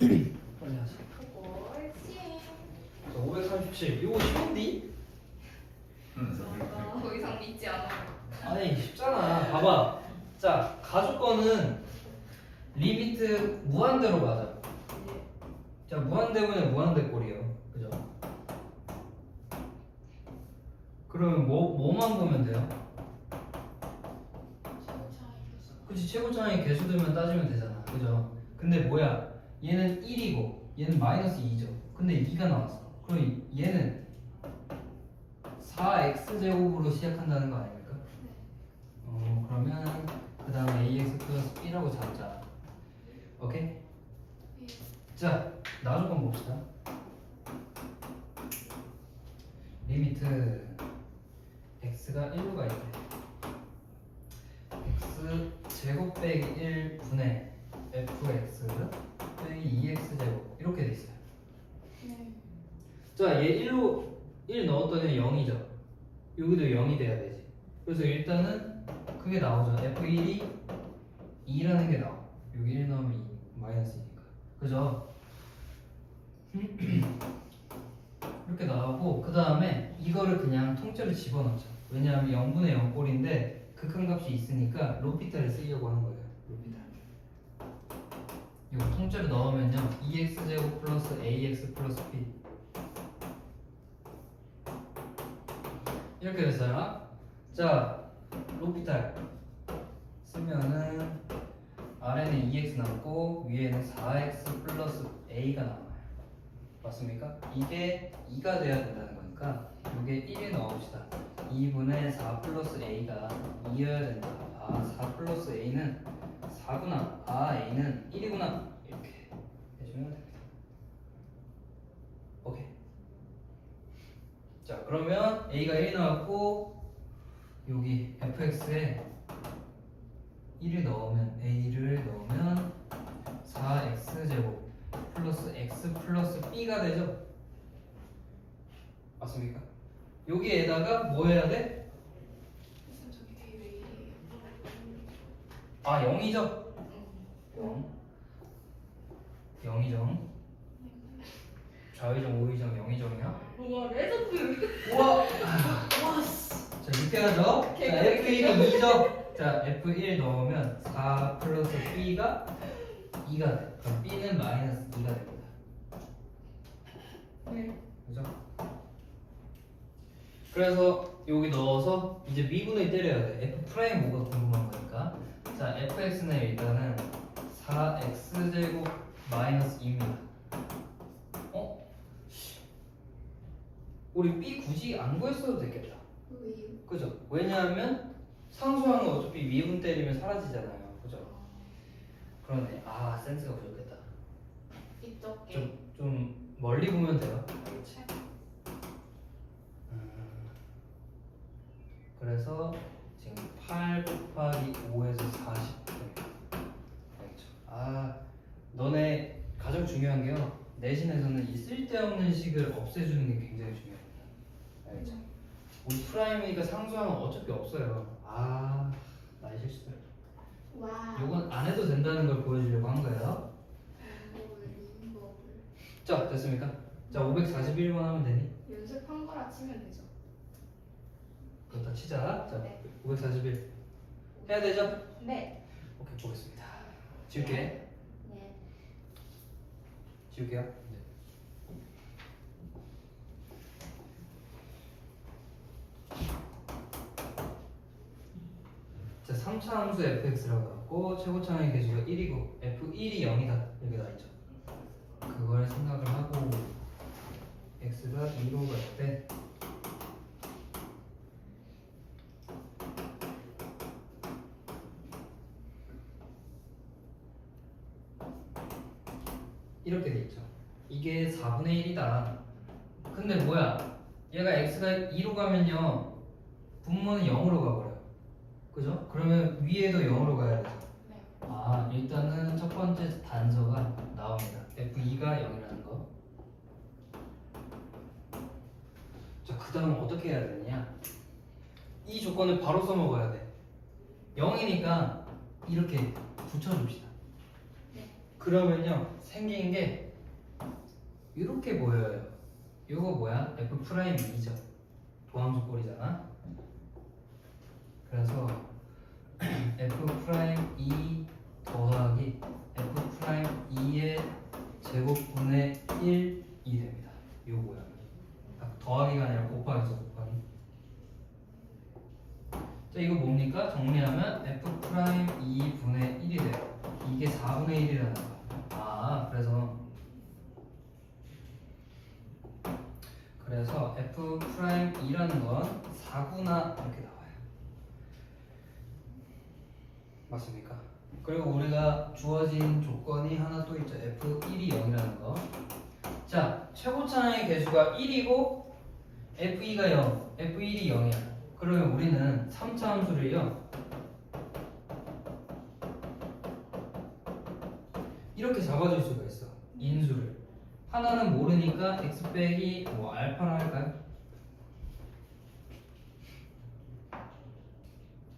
빨리 하자. 옳지. 자, 537. 이거 쉬운디? 더 이상 믿지 않아. 아니 쉽잖아. 봐봐. 자 가족권은 리미트 무한대로 가자. 자 무한대분의 무한대 꼴이에요. 그죠? 그러면 뭐 뭐만 보면 돼요? 그치 최고 차이 개수들만 따지면 되잖아. 그죠? 근데 뭐야? 얘는 1이고 얘는 마이너스 2죠. 근데 2가 나왔어. 그럼 얘는 4x 제곱으로 시작한다는 거 아닙니까? 어 그러면 그 다음에 ax 플러스 b라고 잡자. 오케이? 자 나조건 봅시다. 리미트 x가 1로 가 있대. x 제곱 빼기 1 분의 fx 빼기 2x 제곱 이렇게 돼 있어요. 네. 자, 얘 1로 1 넣었더니 0이죠. 여기도 0이 돼야 되지. 그래서 일단은 그게 나오죠. f1이 2라는 게 나와. 여기 1 넣으면 2, 마이너스니까. 그죠? 이렇게 나오고 그 다음에 이거를 그냥 통째로 집어넣자. 왜냐하면 0분의 0 꼴인데 극한값이 있으니까 로피탈을 쓰려고 하는 거예요. 이거 통째로 넣으면요. 2x 제곱 플러스 ax 플러스 b 이렇게 됐어요. 자, 로피탈 쓰면은 아래는 2x 남고 위에는 4x 플러스 a가 남아요. 맞습니까? 이게 2가 돼야 된다는 거니까 이게 1에 넣어봅시다. 2분의 4 플러스 a가 2여야 된다. 아, 4 플러스 a는 4구나. 아, a는 1이구나. 이렇게 해주면 됩니다. 오케이. 자 그러면 a가 1 나왔고 여기 fx에 1을 넣으면 a를 넣으면 4x 제곱 플러스 x 플러스 b가 되죠 맞습니까? 여기에다가 뭐 해야 돼? 무슨 저기 뒤에 왜 이래요? 아 0이죠? 0 0이정 좌의정 우의정 0이정이야 우와 레전드. 우와 와 씨. 자 이렇게 하죠. 자 F1이 2죠. 자 F1 넣으면 4 플러스 B가 2가 돼. 그럼 B는 마이너스 2가 됩니다. 네. 그죠? 그래서 여기 넣어서 이제 미분을 때려야 돼. F 프라임 뭐가 궁금한 거니까. 자 fx는 일단은 4x 제곱 마이너스 2입니다. 어? 우리 B 굳이 안 구했어도 되겠다. 왜요? 그죠? 왜냐하면 상수항은 어차피 미분 때리면 사라지잖아요. 그죠? 그러네. 아 센스가 부족했다. 이쪽 게. 좀, 좀 멀리 보면 돼요. 음, 그래서 8 곱하기 5에서 40. 알겠죠? 아 너네 가장 중요한 게요. 내신에서는 이 쓸데없는 식을 없애주는 게 굉장히 중요합니다. 알겠죠? 우리 프라임이니까 상수항은 어차피 없어요. 아, 나의 실수들. 와. 요건 안 해도 된다는 걸 보여주려고 한 거예요. 인버블 인버블. 자, 됐습니까? 자, 541번 하면 되니? 연습한 거라 치면 되죠. 그렇다 치자. 자, 네. 541. 해야 되죠? 네. 오케이, 보겠습니다. 지울게. 네. 지울게요. 자, 3차 함수 fx라고 나왔고 최고차의 개수가 1이고 f1이 0이다 이렇게 나있죠 그걸 생각을 하고 x가 2로 갈때 이렇게 돼 있죠 이게 4분의 1이다. 근데 뭐야? 얘가 x가 2로 가면요. 분모는 0으로 가버려. 그죠? 그러면 위에도 0으로 가야 되죠. 네. 아 일단은 첫 번째 단서가 나옵니다. F2가 0이라는 거. 자, 그 다음 어떻게 해야 되느냐? 이 조건을 바로 써먹어야 돼. 0이니까 이렇게 붙여줍시다. 네. 그러면요 생긴 게 이렇게 보여요. 이거 뭐야? f 프라임 2죠. 도함수 꼴이잖아. 그래서 f 프라임 2 더하기 f 프라임 2의 제곱분의 1이 됩니다. 이 모양이. 아, 더하기가 아니라 곱하기죠 곱하기. 자 이거 뭡니까? 정리하면 f 프라임 2분의 1이 돼요. 이게 4분의 1이라는 거. 아 그래서 그래서 f 프라임 2라는 건 4구나 이렇게 나와요. 맞습니까? 그리고 우리가 주어진 조건이 하나 또 있죠. f1이 0이라는 거. 자 최고차의 개수가 1이고 f2가 0, f1이 0이야. 그러면 우리는 3차 함수를요. 이렇게 잡아줄 수가 있어. 인수를. 하나는 모르니까 x 빼기 뭐 알파로 할까요?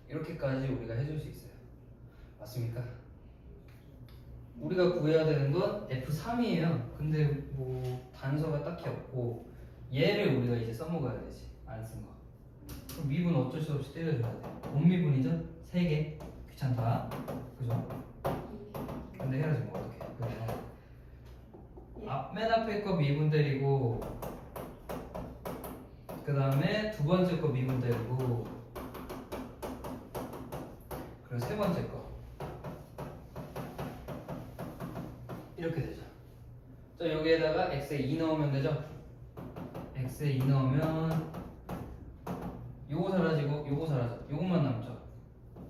이렇게까지 우리가 해줄 수 있어요. 맞습니까? 우리가 구해야 되는 건 F3이에요. 근데 뭐 단서가 딱히 없고 얘를 우리가 이제 써먹어야 되지. 안 쓴 거. 그럼 미분 어쩔 수 없이 때려줘야 돼. 본미분이죠? 3개. 귀찮다. 그죠? 근데 해야지 뭐 어떡해. 그래서 앞, 맨 앞에 거 미분 때리고 그 다음에 두 번째 거 미분 때리고 그리고 세 번째 거. 이렇게 되죠. 자 여기에다가 x에 2 넣으면 되죠? x에 2 넣으면 요거 사라지고 요거 사라져. 요것만 남죠.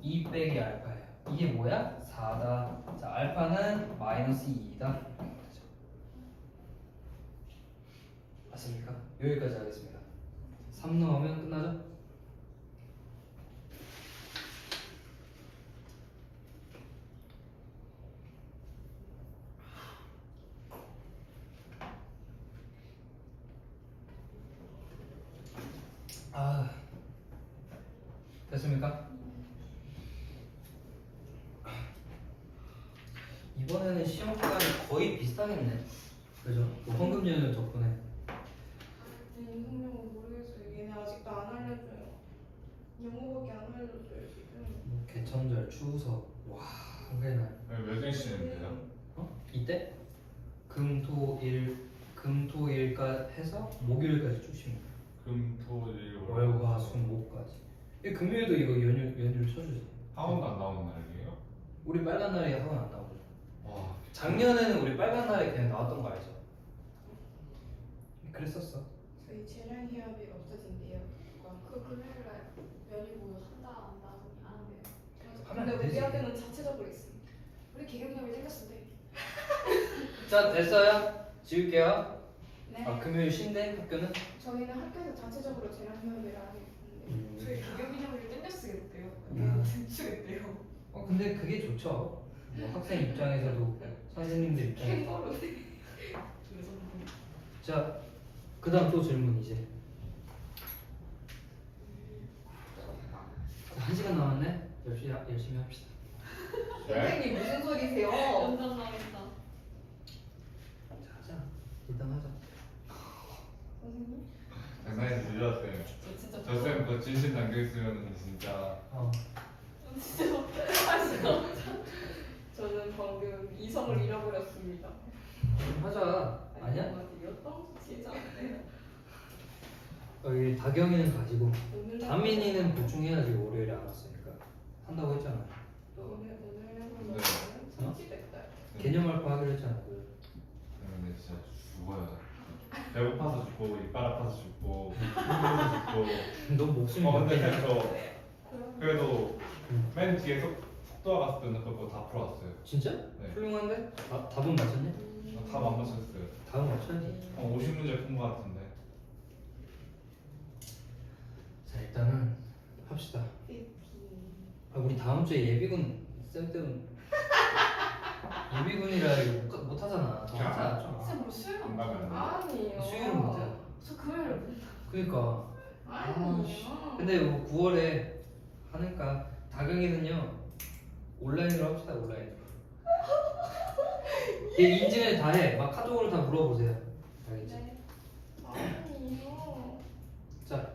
2 빼기 알파예요. 이게 뭐야? 4다. 자 알파는 마이너스 2다 되죠 맞습니까? 여기까지 하겠습니다 3 넣으면 끝나죠? 아 됐습니까? 이번에는 시험 기간이 거의 비슷하겠네 그죠? 그 헌금 연휴 덕분에 네, 성명은 모르겠어요. 얘네 아직도 안 알려줘요. 영어밖에 안 알려줘요 지금. 뭐 개천절 추석 와 한개날 몇 등씩인데요? 어? 이때 금토일 금토일까 해서 목요일까지 쭉 쉬는 거야 금토일 월화수목까지 이 금요일도 이거 연휴 연휴를 쳐주지 학원도 안 나오는 날이에요? 우리 빨간 날에 학원 안 나오고 와 작년에는 우리 빨간 날에 그냥 나왔던 거 알죠? 그랬었어 저희 재량 휴업이 없어진대요. 그 금요일날 연휴고 한다 안다 안. 하면 근데 안 되지. 우리한테는 자체적으로 있음. 우리 개경협이 생겼는데. 자 됐어요? 지울게요 네. 아 금요일 쉰대 학교는? 저희는 학교에서 자체적으로 재량 휴업이라 하고 있는데. 음. 저희 개경협을 땡겨 쓰겠대요. 음. 쓰겠대요. 어 근데 그게 좋죠 뭐 학생 입장에서도 선생님들 입장에서 캥거루. 그래서 자, 그 다음 또 질문 이제. 자, 한 시간 남았네. 열심히, 하- 열심히 합시다. 선생님 무슨 소리세요? 연장 나겠다. 자, 하자. 일단 하자. 선생님? 장난이 들렸어요 저 진짜 저 쌤 그 진심 남겨있으면 진짜 어. 진짜 못하시죠? 저는 방금 이성을 잃어버렸습니다. 하자. 아니야? 여기 다경이는 가지고 오늘 다민이는 보충해야지 월요일에 안 왔으니까 한다고 했잖아. 오늘 오늘 해보면 네. 성취됐다. 개념 알파 하기로 했잖아. 그. 근데 진짜 죽어요 배고파서 죽고 이빨 아파서 죽고 힘들어서 죽고 너 목숨이 어몇 근데 그럼 그래도 응. 맨 뒤에 속, 속도와 갔을 때는 그거 다 풀어왔어요 진짜? 네. 훌륭한데? 다, 답은 맞췄네? 답안 맞췄어요 답은 맞춰야지. 어, 50문제 푼거 같은데 자, 일단은 합시다. 아, 우리 다음 주에 예비군 쌤 때문 예비군이라 이거 못, 못 하잖아. 더 하자 좀. 쌤, 뭐 수요일 안 가면. 아니에요. 수요일은 못해요. 저 금요일에 못. 그니까 아니에요. 근데 뭐 9월에 하니까 다경이는요 온라인으로 합시다 온라인. 얘 인증을 다 해. 막 카톡으로 다 물어보세요. 알겠지? 네. 아니요. 자,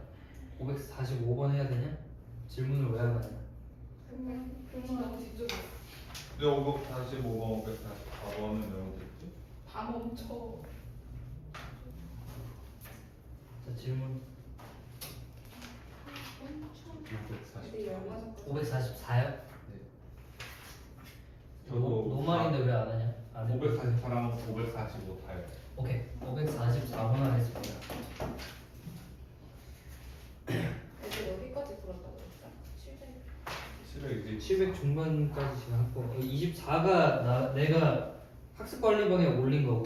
545번 해야 되냐? 질문을 왜 하냐? 그러면 그러면 뒤쪽에 근데 545번 544번은 왜 못했지? 다 멈춰. 자, 질문 640 근데 얼마 자꾸 544요? 저도 노말인데 왜? 안 해. 544랑 545 다요 오케이, 544번 하겠습니다. 애들 어디까지 풀었다고 그랬어? 700. 실을 이제 700 중반까지 거. 24가 나 내가 학습 관리방에 올린 거고.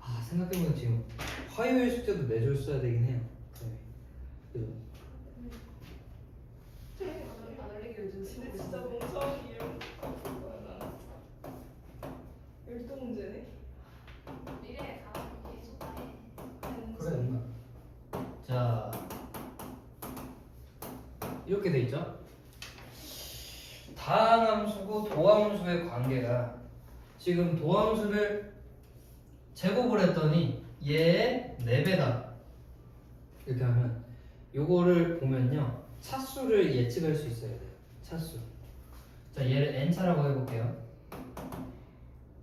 아 생각해보면 지금 화요일 숙제도 내줬어야 되긴 해요. 네. 그죠? 안 올리기 요즘 진짜 진짜 멍청이에요. 열두 문제네. 미래에 가면 계속 해. 그래 누나. 자 이렇게 돼 있죠. 다항함수고 도함수의 관계가 지금 도함수를 제곱을 했더니 얘의 4배다. 이렇게 하면 요거를 보면요. 차수를 예측할 수 있어야 돼요. 차수. 자 얘를 n차라고 해볼게요.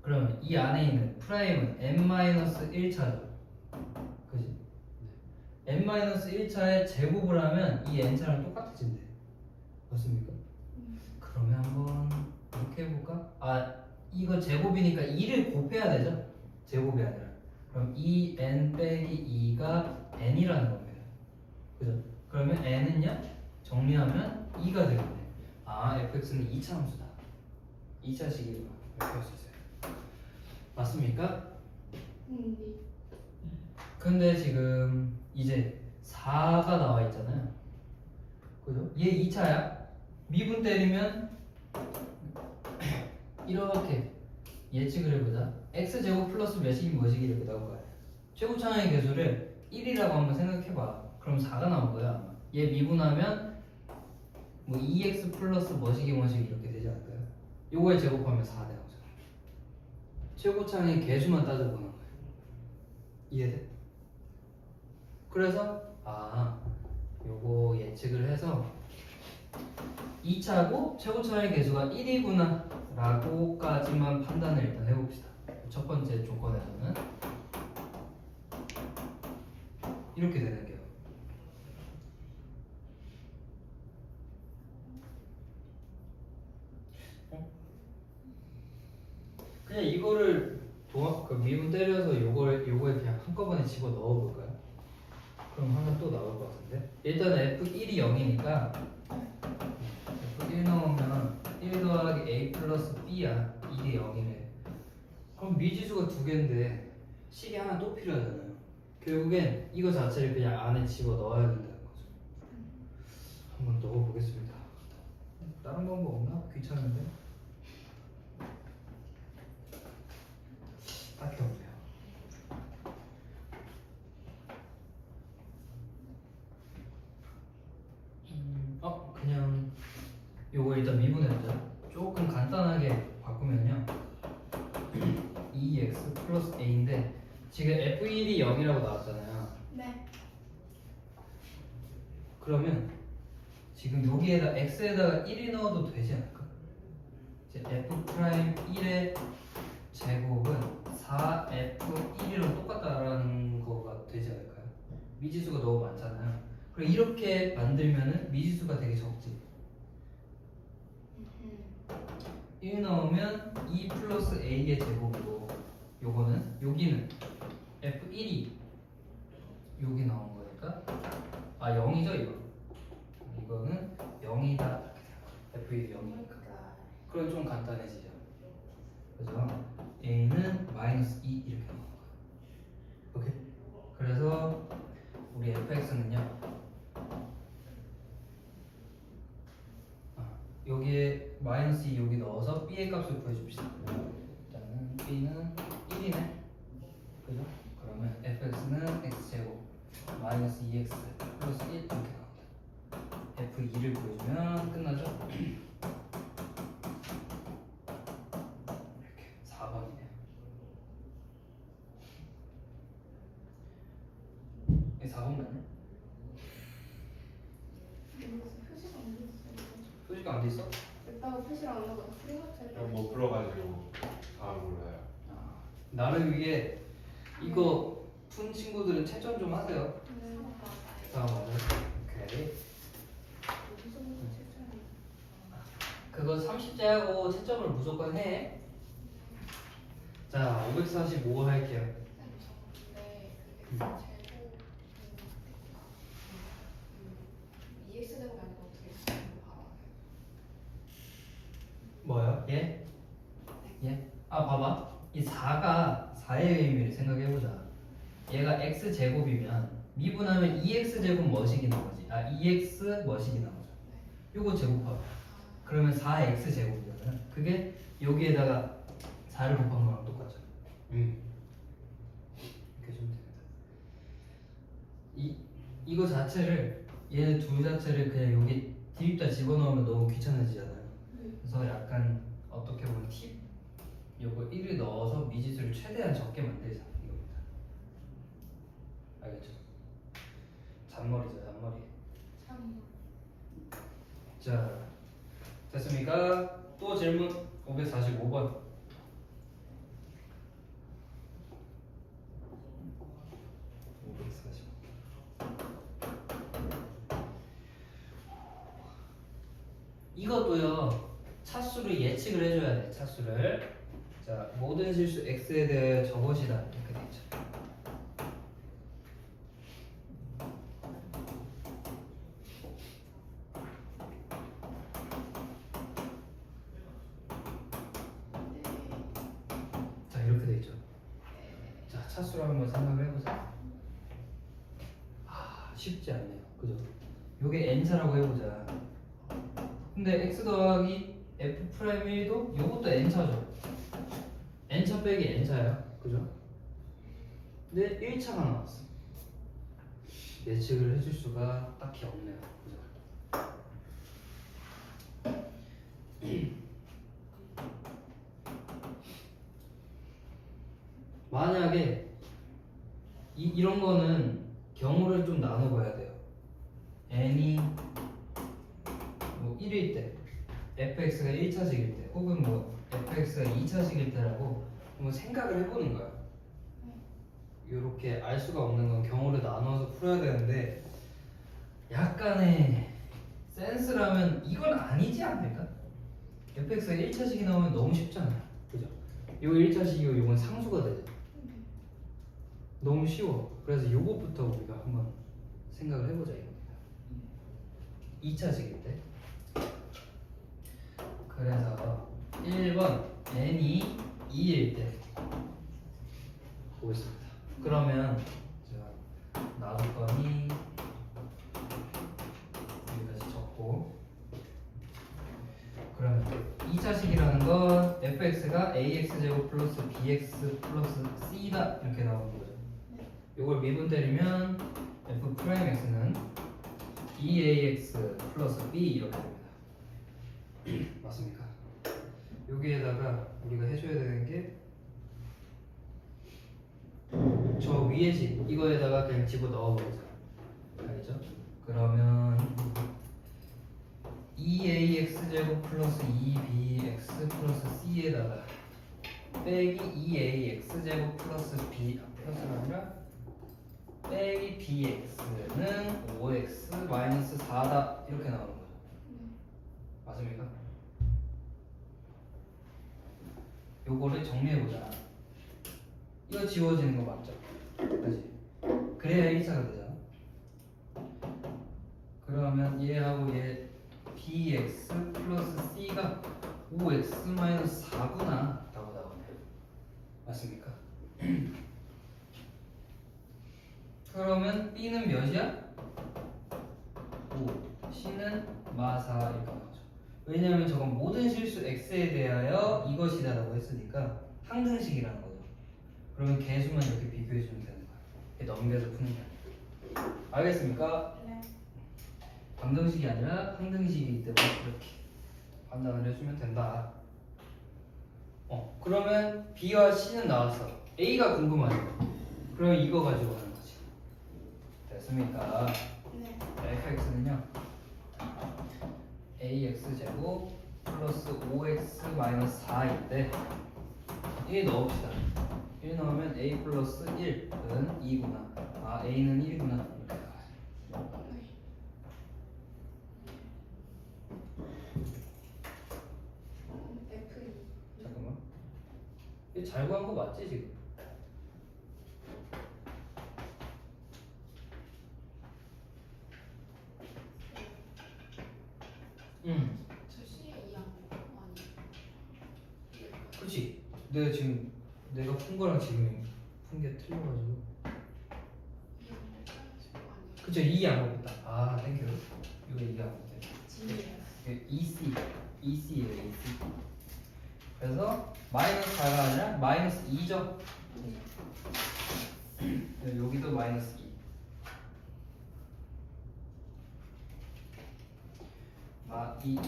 그러면 이 안에 있는 프라임은 n-1차죠. 그지? n-1차에 제곱을 하면 이 n차랑 똑같아진대 맞습니까? 그러면 한번 이렇게 해볼까? 아 이거 제곱이니까 2를 곱해야 되죠? 제곱이 아니라 그럼 2n 빼기 2가 n이라는 겁니다 그죠? 그러면 n은요? 정리하면 2가 되겠네 아 fx는 2차 함수다 2차 식이구나 이렇게 할 수 있어요 맞습니까? 음, 근데 지금 이제 4가 나와 있잖아요. 그죠? 얘 2차야. 미분 때리면 이렇게 예측을 해보자. x제곱 플러스 몇이 이렇게 나올 거야. 최고차항의 개수를 1이라고 한번 생각해봐. 그럼 4가 나온 거야. 얘 미분하면 뭐 2x 플러스 뭐시기 뭐시기 이렇게 되지 않을까요? 요거에 제곱하면 4 되는 거죠. 최고차항의 개수만 따져보는 거예요. 이해돼? 그래서 아 요거 예측을 해서 2차고 최고차의 개수가 1이구나 라고까지만 판단을 일단 해봅시다 첫 번째 조건에서는 이렇게 되는 게요 어? 그냥 이거를 그 미분 때려서 요걸 요거에 그냥 한꺼번에 집어 넣어 볼까요? 그럼 하나 또 나올 것 같은데 일단 f1이 0이니까 f1 넣으면 1 더하기 a 플러스 b야. 이게 0이네. 그럼 미지수가 두 개인데 식이 하나 또 필요하잖아요. 결국엔 이거 자체를 그냥 안에 집어 넣어야 된다는 거죠. 한번 넣어 보겠습니다. 다른 방법 없나? 귀찮은데? 딱히 없네요. 음, 어 그냥 요거 일단 미분해보자 조금 간단하게 바꾸면요 2x 플러스 a인데 지금 f1이 0이라고 나왔잖아요 네. 그러면 지금 여기에다 x에다가 1이 넣어도 되지 않을까? 이제 f 프라임 1의 제곱은 4f1이랑 똑같다라는 거가 되지 않을까요? 미지수가 너무 많잖아요. 그럼 이렇게 만들면은 미지수가 되게 적지. 1 넣으면 2 플러스 a의 제곱이고 요거는 여기는 f1이 여기 나온 거니까 아 0이죠 이거? 이거는 0이다. F1이 0이니까. 그럼 좀 간단해지죠. 그죠? A는 마이너스 2 이렇게 나오는 거야. 오케이? 그래서 우리 fx는요? 아, 여기에 마이너스 2 여기 넣어서 b의 값을 구해줍시다. 일단은 b는 1이네. 그죠? fx는 x제곱 마이너스 e 2x 플러스 1 이렇게 나옵니다 f2를 보여주면 끝나죠? 이렇게 4번이네요 이게 4번 맞네? 표시가 안돼 있어 표시가 안 돼있어? 이따가 표시를 안 하고 생각해요. 못 풀어가지고 다 몰라요. 나는 이게 이거 친구들은 채점 좀 하세요. 네. 자, 맞아. 오케이. 실전이 그거 30제하고 채점을 무조건 해. 자, 545 할게요. 어떻게 바로 뭐요? 예? 예? 아, 봐봐. 이 4가 4의 의미를 생각해보자. 얘가 x 제곱이면 미분하면 2x 제곱 머시기 나오지. 아, 2x 머시기 나오죠. 요거 제곱하고. 그러면 4x 제곱이잖아요. 그게 여기에다가 4를 곱한 거랑 똑같죠. 음. 이렇게 주면 됩니다. 이 이거 자체를 얘네 둘 자체를 그냥 여기 대입자 집어넣으면 너무 귀찮아지잖아요. 그래서 약간 어떻게 보면 팁 요거 1을 넣어서 미지수를 최대한 적게 만들자. 알겠죠? 잔머리죠 잔머리. 참 자 됐습니까? 또 질문 545번. 이것도요 차수를 예측을 해줘야 돼 차수를 자 모든 실수 x에 대해 저것이다 이렇게 돼 있죠 자 이렇게 돼 있죠 자 차수를 한번 생각을 해보자 아 쉽지 않네요. 그죠? 요게 n차라고 해보자. 근데 x 더하기 f 프라임 1도 요것도 n차죠. n차 빼기 n차예요. 그죠? 근데 1차가 나왔어. 예측을 해줄 수가 딱히 없네요. 그죠 만약에 이, 이런 거는 경우를 좀 나눠봐야 돼요 n이 뭐 1일 때 fx가 1차식일 때 혹은 뭐 fx가 2차식일 때라고 뭐 생각을 해보는 거야 이렇게 알 수가 없는 건 경우를 나눠서 풀어야 되는데 약간의 센스라면 이건 아니지 않을까? fx가 1차식이 나오면 너무 쉽잖아요 그죠? 요 1차식이고 요건 상수가 되죠 너무 쉬워. 그래서 요것부터 우리가 한번 생각을 해보자 이겁니다. 2차식일 때. 그래서 1번 n이 2일 때. 보겠습니다. 그러면 제가 나눌 거니 여기 다시 적고. 그러면 2차식이라는 건 fx가 ax 제곱 플러스 bx 플러스 c다 이렇게 나오는 거죠. 이걸 미분 때리면 f 프라임 x는 2ax 플러스 b 이렇게 됩니다. 맞습니까? 여기에다가 우리가 해줘야 되는 게 저 위에 집 이거에다가 그냥 집어 넣어버리자 알겠죠? 그러면 2ax 제곱 플러스 2bx 플러스 c에다가 빼기 2ax 제곱 플러스 b 아, 플러스가 아니라 빼기 bx는 5x 마이너스 4다 이렇게 나오는 거죠 맞습니까? 요거를 정리해보자. 이거 지워지는 거 맞죠? 그지? 그래야 1차가 되잖아. 그러면 얘하고 얘 bx 플러스 c가 5x 마이너스 4구나 라고 나오네. 맞습니까? 그러면 b는 몇이야? 5, c는 마4 이렇게 나오죠. 왜냐하면 저건 모든 실수 x에 대하여 이것이다 라고 했으니까 항등식이라는 거죠. 그러면 개수만 이렇게 비교해주면 되는 거야. 이렇게 넘겨서 푸는 게 아니라. 알겠습니까? 네. 방정식이 아니라 항등식이기 때문에 이렇게 판단을 해주면 된다. 어, 그러면 B와 C는 나왔어. A가 궁금하죠. 그럼 이거 가지고 거지. 됐어. 됐습니까? 네. fx는요 ax 제곱 플러스 5x 마이너스 4인데 1 넣읍시다 1 넣으면 a 플러스 1은 2구나 아 a는 1이구나 이렇게 나와요 네. F2 잠깐만 이거 잘 구한 거 맞지 지금? 응. 저 C에 2안 아니 그치. 내가 지금 내가 푼 거랑 지금 푼 게 틀려가지고. 2안 아니 그쵸 2안 먹었다. 아 땡큐 이거 2안 먹었대. G예요? 이게 EC EC예요 EC 그래서 마이너스 4가 아니라 마이너스 2죠. 네, 여기도 마이너스 2 마 2.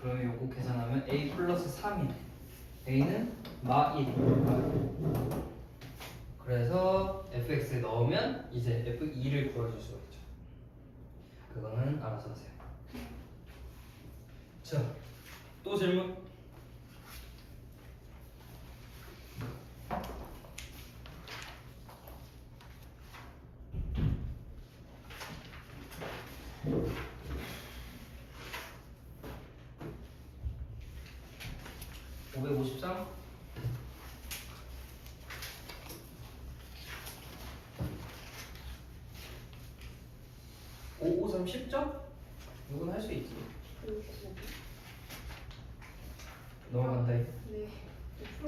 그러면 요거 계산하면 a 플러스 3이네. a는 마 1. 그래서 fx에 넣으면 이제 f2를 구해줄 수가 있죠. 그거는 알아서 하세요. 자, 또 질문? (553) 10점? 이건 할 수 있지 그리고 넘어간다 이. 네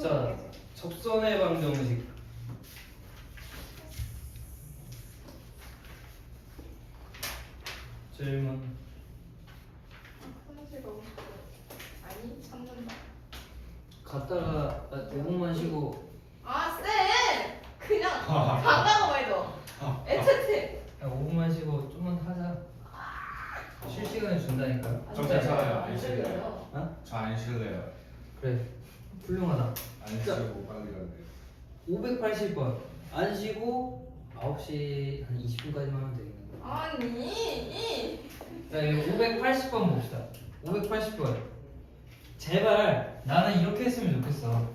자, 접선의 방정식. 질문. 화장실 가고 싶어 아니 참는다 갔다가 5분만 쉬고 아 쌤! 그냥 간다고 해도 애초에 야, 5분만 쉬고 좀만 하자. 쉴 시간을 준다니까요. 좀 괜찮아요. 안 싫어요 싫어요. 어? 저 안 실래요. 그래. 훌륭하다. 안 쉬고 빨리 가는데. 580번. 안 쉬고 9시 한 20분까지만 하면 되겠네. 아니 자, 이거 580번 봅시다. 580번. 제발 나는 이렇게 했으면 좋겠어.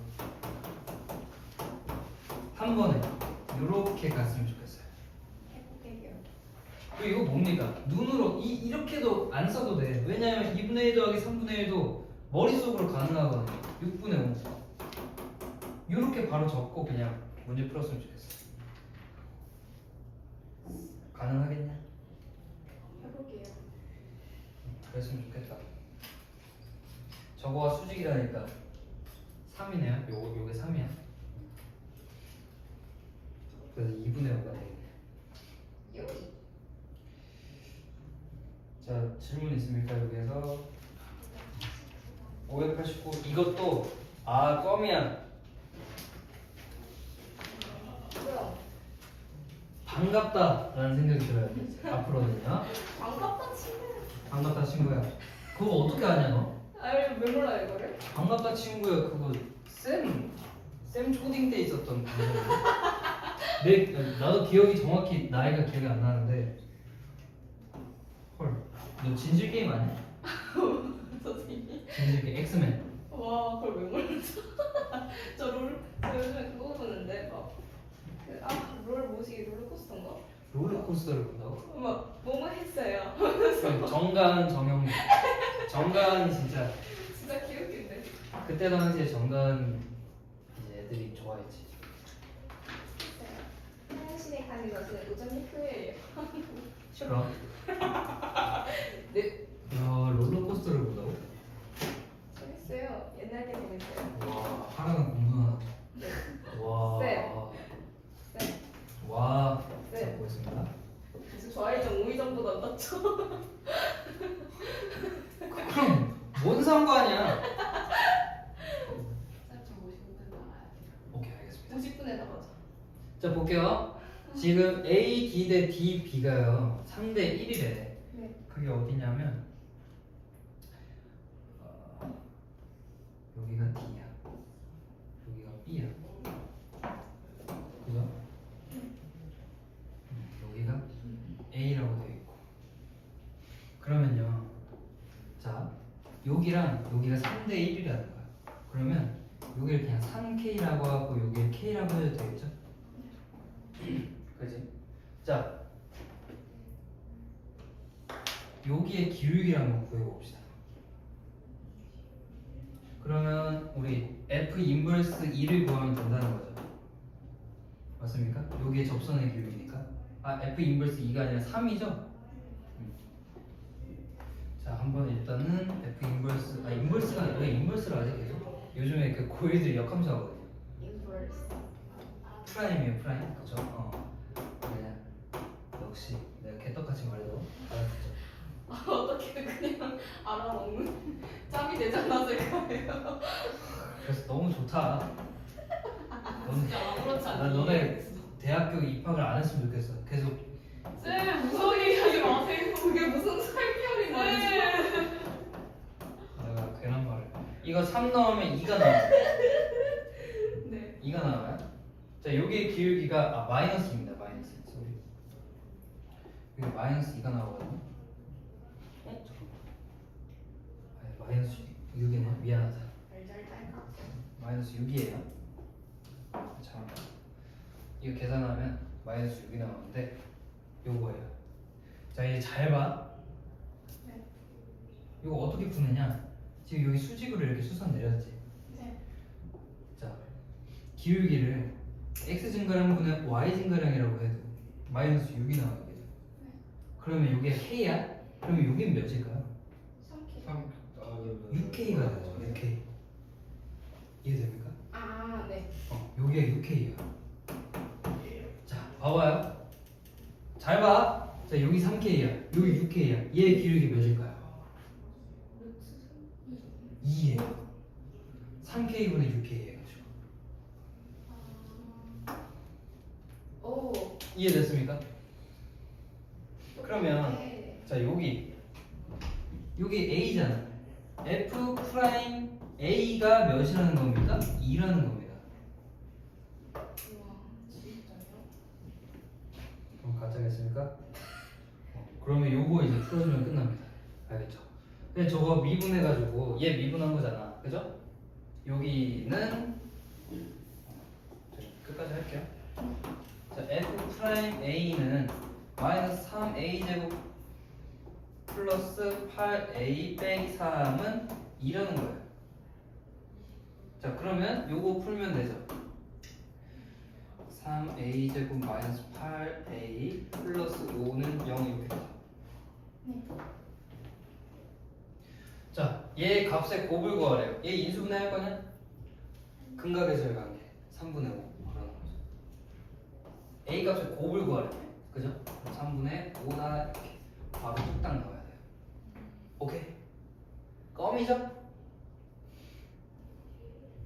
한 번에 이렇게 갔으면 좋겠어요. 해볼게요 그리고 이거 뭡니까? 눈으로 이, 이렇게도 안 써도 돼. 왜냐면 2분의 1 더하기 3분의 1도 머릿속으로 가능하거든요. 6분의 5. 이렇게 바로 적고 그냥 문제 풀었으면 좋겠어. 가능하겠냐? 해볼게요 그랬으면 좋겠다. 저거가 수직이라니까 3이네요. 요거 요게 3이야. 그래서 2분의 5가 되겠네. 여기 자 질문 있습니까 여기에서 589 이것도 아 껌이야. 뭐야 반갑다 라는 생각이 들어야 돼 앞으로는요? 반갑다 친구. 반갑다 친구야. 그거 어떻게 아냐 너? 아유 왜 몰라 이거를? 반갑다 친구야. 그거 쌤 쌤 초딩 때 있었던 내 나도 기억이 정확히 나이가 기억이 안 나는데. 헐 너 진실 게임 아니야 선생님 게임 엑스맨. 와 그걸 왜 몰랐어? 저롤 저 요즘에 그거 보는데 막그아롤 뭐지? 롤러코스터인가? 롤러코스터를 본다고? 막 뭐뭐 했어요. 그 정가은 정영민 정가은이 진짜 진짜 귀엽긴데 그때 당시에 정가은 이제 애들이 좋아했지. 화장실에 가는 것은 오전 후예요 싫어 지금 AD 대 DB가요. 3대 1이래. 네. 그게 어디냐면 어, 여기가 D야. 여기가 B야. 그죠? 음, 여기가 A라고 되어 있고. 그러면요. 자, 여기랑 여기가 3대 1이라는 거야. 그러면 여기를 그냥 3K라고 하고 여기를 K라고 해도 되겠죠? 여기의 기울기를 한번 구해봅시다. 그러면 우리 F 인버스 2를 구하면 된다는 거죠. 맞습니까? 여기에 접선의 기울기니까. 아, F 인버스 2가 아니라 3이죠? 자, 한번 일단은 F 인버스, 아, 인버스가 왜 인버스를 하지 계속? 요즘에 그 고일들이 역함수 하거든요. 인버스. 프라임이에요, 프라임. 그죠? 어. 그냥 역시 내가 개떡같이. 아, 어떻게 그냥 알아먹는 짬이 되잖아 제가요. 그래서 너무 좋다. 너는 진짜 아무렇지 않아. 난 너네 대학교 입학을 안 했으면 좋겠어. 계속 쌤 무서운 얘기 하지 마세요. 그게 무슨 살피얼이 말이지? 내가 괜한 말을. 이거 3 넣으면 2가 나와요. 네. 2가 나와요. 자, 여기의 기울기가 아 마이너스입니다. 마이너스. 소리. 여기 마이너스 2가 나오거든요. 어? 아니, 마이너스 6이네. 미안하다. 마이너스 6이에요. 자, 이거 계산하면 마이너스 6이 나오는데 요거예요. 자, 이제 잘 봐. 네. 이거 어떻게 푸느냐? 지금 여기 수직으로 이렇게 수선 내렸지. 네. 자, 기울기를 x 증가량분의 y 증가량이라고 해도 마이너스 6이 나오게 돼. 그러면 이게 k야? 그러면 여긴 몇일까요? 3K. 3 6k가 되죠. 6k. 이해됩니까? 아 네. 어, 여기가 6K야. 자, 봐봐요. 잘 봐. 자, 여기 3K야. 여기 6K야. 얘의 기울기 몇일까요? 2예요. 3K분의 6K 해가지고. 오. 이해됐습니까? 그러면 네. 자, 여기 여기 A잖아. F 프라임 A가 몇이라는 겁니까? 2라는 겁니다. 그럼 가짜겠습니까? 어, 그러면 요거 이제 풀어주면 끝납니다. 알겠죠? 근데 저거 미분해가지고 얘 미분한 거잖아. 그죠? 여기는 자, 끝까지 할게요. 자, f 프라임 a는 마이너스 3a 제곱 플러스 8a 빼기 3은 2라는 거예요. 자, 그러면 요거 풀면 되죠. 3a 제곱 마이너스 8a 플러스 5는 0 이렇게 되죠. 자, 얘 값의 곱을 구하래요. 얘 인수분해 할 거냐? 근각에서의 관계 3분의 5 그러는 거죠. a 값의 곱을 구하래요. 그죠? 3분의 5나 이렇게 바로 뚝딱 돼요. 오케이? 껌이죠?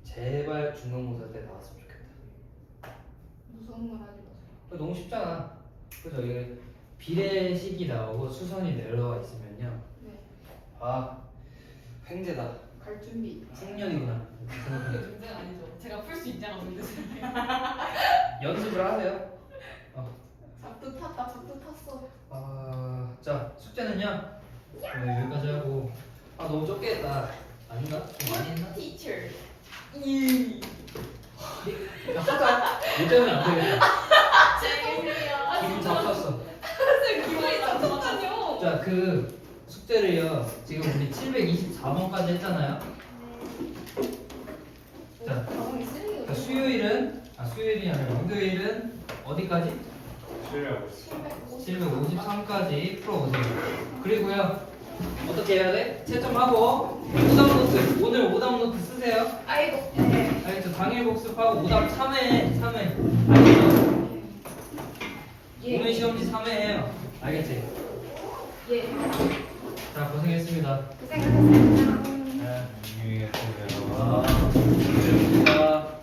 제발 중간고사 때 나왔으면 좋겠다. 무서운 말 하지 마세요. 너무 쉽잖아. 그죠? 이게 비례식이 나오고 수선이 내려와 있으면요. 네. 아, 횡재다. 갈 준비. 생각해요. 문제가 아니죠. 제가 풀 수 있잖아 문제. 연습을 하세요. 작두 탔다. 작두 탔어. 아, 자 숙제는요. 오늘 여기까지 하고 아 너무 적게 했다. 아닌가? 좀 많이 했나? 티처. 야, 하자. 너 때문에 안 되겠다. 재밌네요. 기분 잡혔어. 쌤 기분이 나쁘다뇨. 자, 그 숙제를요. 지금 우리 724번까지 했잖아요. 자, 가방에 쓰레기가 그러니까 수요일은 아 수요일이 아니라 목요일은 어디까지? 실력 750. 753까지 풀어보세요. 그리고요. 어떻게 해야 돼? 채점하고 오답 노트 오늘 오답 노트 쓰세요. 아이고. 알겠죠? 당일 복습하고 오답 3회 3회 예. 오늘 시험지 3회예요. 알겠지? 예. 자 고생했습니다. 고생하셨습니다. 네, 안녕히 계세요. 아, 고생했습니다.